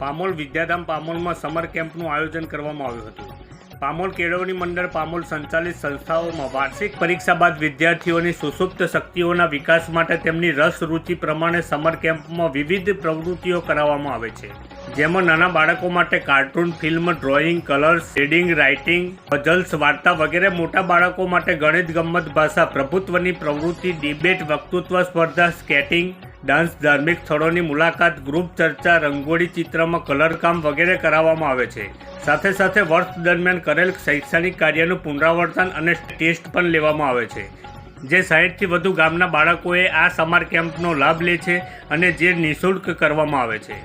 પામોલ વિદ્યાધામ પામોલમાં summer કેમ્પનું આયોજન કરવામાં આવ્યું હતું. પામોલ કેળવણી મંડળ પામોલ સંચાલિત સંસ્થાઓમાં વાર્ષિક પરીક્ષા બાદ વિદ્યાર્થીઓની સુસુપ્ત શક્તિઓના વિકાસ માટે તેમની રસ રુચિ પ્રમાણે સમર કેમ્પમાં વિવિધ પ્રવૃત્તિઓ કરાવવામાં આવે છે. જેમાં નાના બાળકો માટે cartoon, film, drawing, colours shading writing, puzzles, વાર્તા વગેરે, મોટા બાળકો માટે ગણિત ગમત ભાષા, પ્રભુત્વની પ્રવૃત્તિ, ડિબેટ, વક્તૃત્વ, સ્પર્ધા, સ્કેટિંગ ડાન્સ ધાર્મિક સ્થળોની મુલાકાત, ગ્રુપ ચર્ચા, રંગોળી ચિત્રમાં કલરકામ વગેરે કરાવવામાં આવે છે. સાથે સાથે વર્ષ દરમિયાન કરેલ શૈક્ષણિક કાર્યનું પુનરાવર્તન અને ટેસ્ટ પણ લેવામાં આવે છે. જે સાહીઠથી વધુ ગામના બાળકોએ આ સમર કેમ્પનો લાભ લે છે અને જે નિઃશુલ્ક કરવામાં આવે છે.